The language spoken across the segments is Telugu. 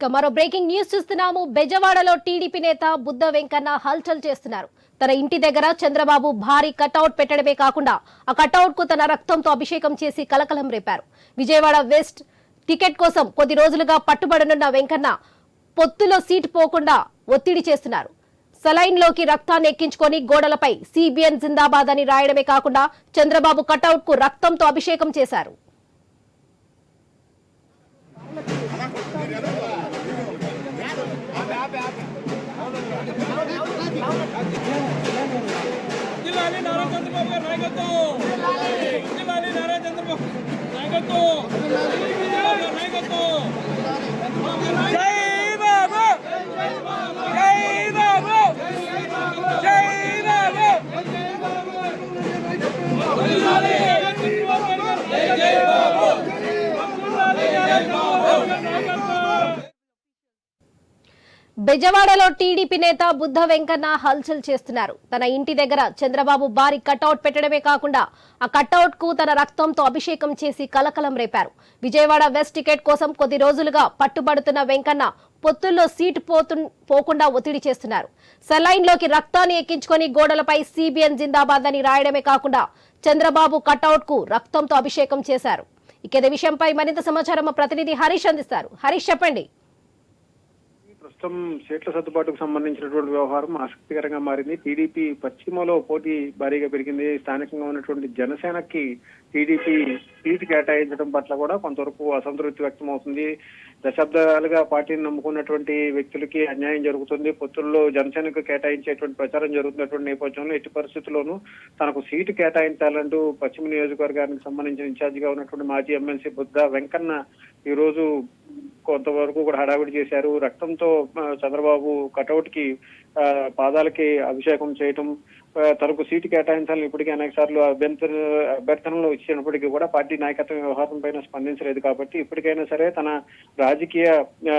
ఇక మరో బ్రేకింగ్ న్యూస్ చూస్తున్నాము. బెజవాడలో టీడీపీ నేత బుద్ధ వెంకన్న హల్చల్ చేస్తున్నారు. తన ఇంటి దగ్గర చంద్రబాబు భారీ కటౌట్ పెట్టడమే కాకుండా ఆ కటౌట్కు తన రక్తంతో అభిషేకం చేసి కలకలం రేపారు. విజయవాడ వెస్ట్ టికెట్ కోసం కొద్ది రోజులుగా పట్టుబడనున్న వెంకన్న పొత్తులో సీటు పోకుండా ఒత్తిడి చేస్తున్నారు. సలైన్లోకి రక్తాన్ని ఎక్కించుకొని గోడలపై సిబిఎన్ జిందాబాద్ అని రాయడమే కాకుండా చంద్రబాబు కటౌట్కు రక్తంతో అభిషేకం చేశారు. నాయకత్వం జిల్లాని నారా చంద్రబాబు నాయకత్వం బెజవాడలో టీడీపీ నేత బుద్ధ వెంకన్న హల్చల్ చేస్తున్నారు. తన ఇంటి దగ్గర చంద్రబాబు భారీ కట్అవుట్ పెట్టడమే కాకుండా ఆ కట్అవుట్కు తన రక్తంతో అభిషేకం చేసి కలకలం రేపారు. విజయవాడ వెస్ట్ టికెట్ కోసం కొద్ది రోజులుగా పట్టుబడుతున్న వెంకన్న పొత్తుల్లో సీటు పోతు పోకుండా ఒత్తిడి చేస్తున్నారు. సెలైన్లోకి రక్తాన్ని ఎక్కించుకొని గోడలపై సిబిఎన్ జిందాబాద్ అని రాయడమే కాకుండా చంద్రబాబు కట్అవుట్కు రక్తంతో అభిషేకం చేశారు. ఇక విషయంపై మరింత సమాచారం ప్రతినిధి హరీష్ అందిస్తారు. హరీష్ చెప్పండి. ప్రస్తుతం సీట్ల సర్దుబాటుకు సంబంధించినటువంటి వ్యవహారం ఆసక్తికరంగా మారింది. టీడీపీ పశ్చిమలో పోటీ భారీగా పెరిగింది. స్థానికంగా ఉన్నటువంటి జనసేనకి టీడీపీ సీట్ కేటాయించడం పట్ల కూడా కొంతవరకు అసంతృప్తి వ్యక్తం అవుతుంది దశాబ్దాలుగా పార్టీని నమ్ముకున్నటువంటి వ్యక్తులకి అన్యాయం జరుగుతుంది. పొత్తుల్లో జనసేనకు కేటాయించేటువంటి ప్రచారం జరుగుతున్నటువంటి నేపథ్యంలో ఎట్టి పరిస్థితుల్లోనూ తనకు సీటు కేటాయించాలంటూ పశ్చిమ నియోజకవర్గానికి సంబంధించిన ఇన్ఛార్జిగా ఉన్నటువంటి మాజీ ఎమ్మెల్సీ బుద్ధ వెంకన్న ఈ రోజు కొంతవరకు కూడా హడావిడి చేశారు. రక్తంతో చంద్రబాబు కటౌట్కి ఆ, పాదాలకి అభిషేకం చేయటం తనకు సీటు కేటాయించాలని ఇప్పటికీ అనేక సార్లు అభ్యంతర అభ్యర్థనలు ఇచ్చినప్పటికీ కూడా పార్టీ నాయకత్వం వ్యవహారం పైన స్పందించలేదు కాబట్టి ఇప్పటికైనా సరే తన రాజకీయ ఆ,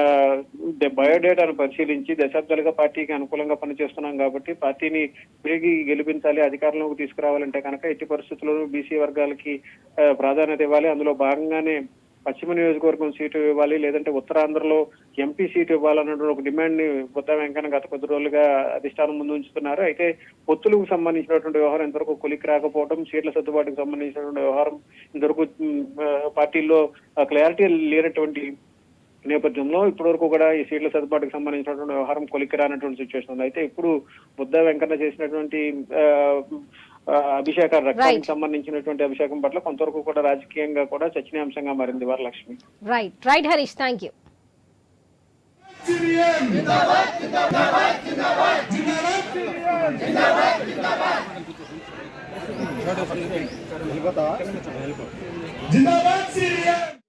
బయోడేటాను పరిశీలించి దశాబ్దాలుగా పార్టీకి అనుకూలంగా పనిచేస్తున్నాం కాబట్టి పార్టీని తిరిగి గెలిపించాలి అధికారంలోకి తీసుకురావాలంటే కనుక ఎట్టి పరిస్థితుల్లోనూ బీసీ వర్గాలకి ప్రాధాన్యత ఇవ్వాలి. అందులో భాగంగానే పశ్చిమ నియోజకవర్గం సీటు ఇవ్వాలి లేదంటే ఉత్తరాంధ్రలో ఎంపీ సీటు ఇవ్వాలన్నటువంటి ఒక డిమాండ్ని బుద్ధ వెంకన్న గత కొద్ది రోజులుగా అధిష్టానం ముందు ఉంచుతున్నారు. అయితే పొత్తులకు సంబంధించినటువంటి వ్యవహారం ఇంతవరకు కొలికి రాకపోవడం సీట్ల సర్దుబాటుకు సంబంధించినటువంటి వ్యవహారం ఇంతవరకు పార్టీల్లో క్లారిటీ లేనటువంటి నేపథ్యంలో ఇప్పటివరకు కూడా ఈ సీట్ల సర్దుబాటుకు సంబంధించినటువంటి వ్యవహారం కొలికి రానటువంటి సిచ్యువేషన్ ఉంది. అయితే ఇప్పుడు బుద్ధ వెంకన్న చేసినటువంటి ఆ, అభిషేక రక్తానికి సంబంధించినటువంటి అభిషేకం పట్ల కొంతవరకు కూడా రాజకీయంగా కూడా చర్చనీయాంశంగా మారింది Varalakshmi right right Harish thank you Zindabad